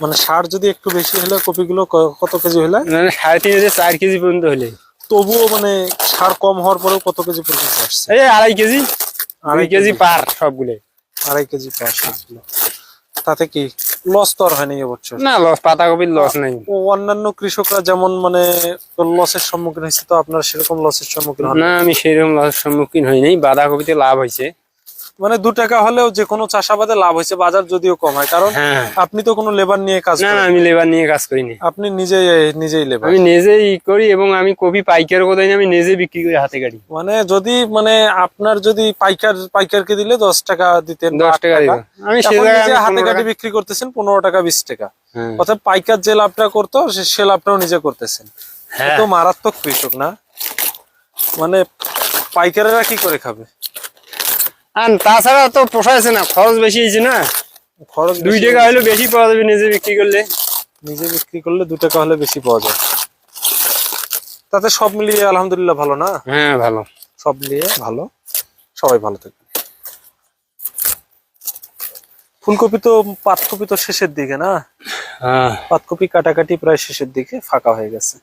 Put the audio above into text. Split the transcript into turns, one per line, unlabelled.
মানে সার যদি একটু বেশি হলে কপিগুলো কত কেজি হলে?
মানে সাড়ে তিন থেকে চার কেজি পর্যন্ত হলে।
তবুও মানে সার কম হওয়ার পরেও কত কেজি পর্যন্ত আসছে?
এই আড়াই কেজি আড়াই কেজি। পার সবগুলো।
আড়াই কেজি পাঁচ সবগুলো। তাতে কি লস তো আর হয়নি এবছর
না লস পাতাকপির লস নাই।
ও অন্যান্য কৃষকরা যেমন মানে লসের সম্মুখীন হয়েছে তো আপনার সেরকম লসের সম্মুখীন
না আমি সেরকম লসের সম্মুখীন হই নাই বাঁধাকপিতে লাভ হয়েছে।
মানে দু টাকা হলেও যে কোনো চাষাবাদে লাভ হয়েছে বাজার যদিও কম হয় কারণ
হ্যাঁ।
আপনি তো কোনো লেবার নিয়ে কাজ
না আমি লেবার নিয়ে কাজ করিনি।
আপনি নিজেই নিজেই লেবার
আমি নিজেই করি এবং আমি কপি পাইকার কোথায় আমি নিজে বিক্রি করি হাতে গাড়ি।
মানে যদি মানে আপনার যদি পাইকার পাইকারকে দিলে দশ টাকা দিতেন
দশ টাকা আমি
নিজে হাতে কাটি বিক্রি করতেছেন পনেরো টাকা বিশ টাকা।
হ্যাঁ।
অর্থাৎ পাইকার যে লাভটা করতো সে- সে লাভটাও নিজে করতেছেন।
হ্যাঁ।
তো মারাত্মক কৃষক না? মানে পাইকারেরা কি করে খাবে?
আর তাছাড়া তো পোষাইছে না খরচ বেশি হয়েছে না?
খরচ
দুই টাকা হলে বেশি পাওয়া যাবে নিজে বিক্রি করলে।
নিজে বিক্রি করলে দু টাকা হলে বেশি পাওয়া যায়। তাতে সব মিলিয়ে আলহামদুলিল্লাহ ভালো না?
হ্যাঁ ভালো।
সব মিলিয়ে ভালো। সবাই ভালো থাকবে। ফুলকপি তো পাতকপি তো শেষের দিকে না?
হ্যাঁ।
পাতকপি কাটাকাটি প্রায় শেষের দিকে ফাঁকা হয়ে গেছে।